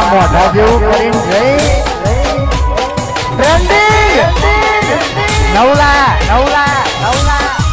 મારા મોઢા જેવું કરીને જઈ નવલા નવલા નવલા.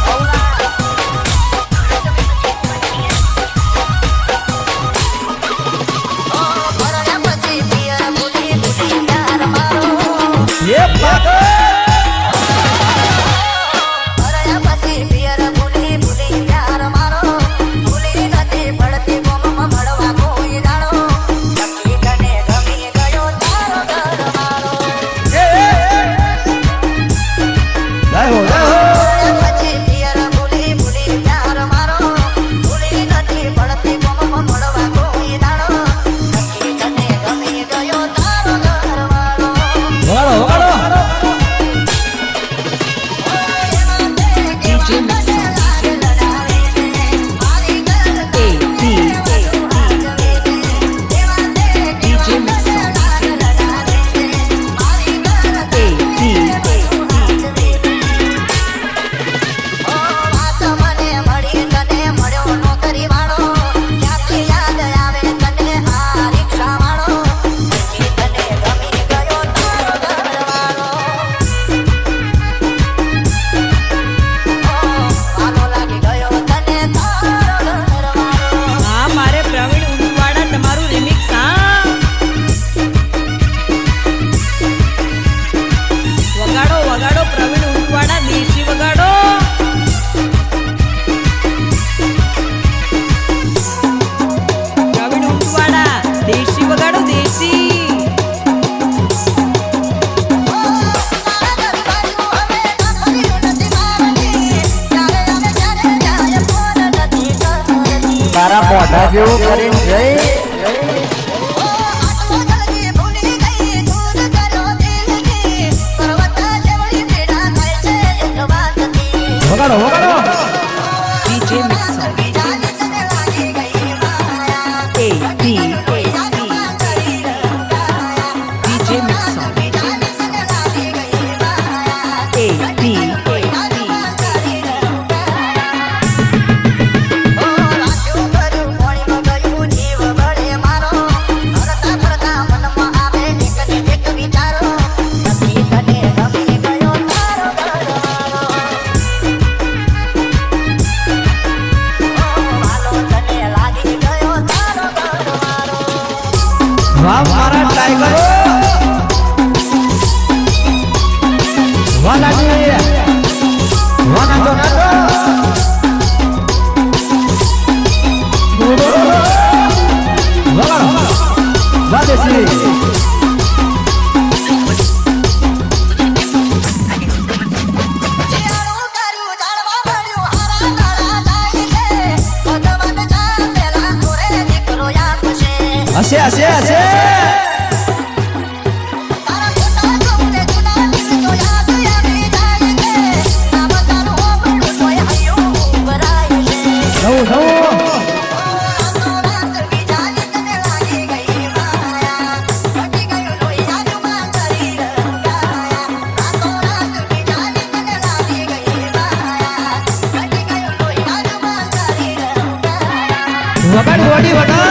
વગાડો પ્રવીણ ઉંટવાડા દેશી વગાડો. મોઢા જેવું કરીને જઈ મારા ટાઈગરો વાહ લાડી વાહ નાચો નાચો વગાડો વાહ દેશી વગાડી વડી વગાડ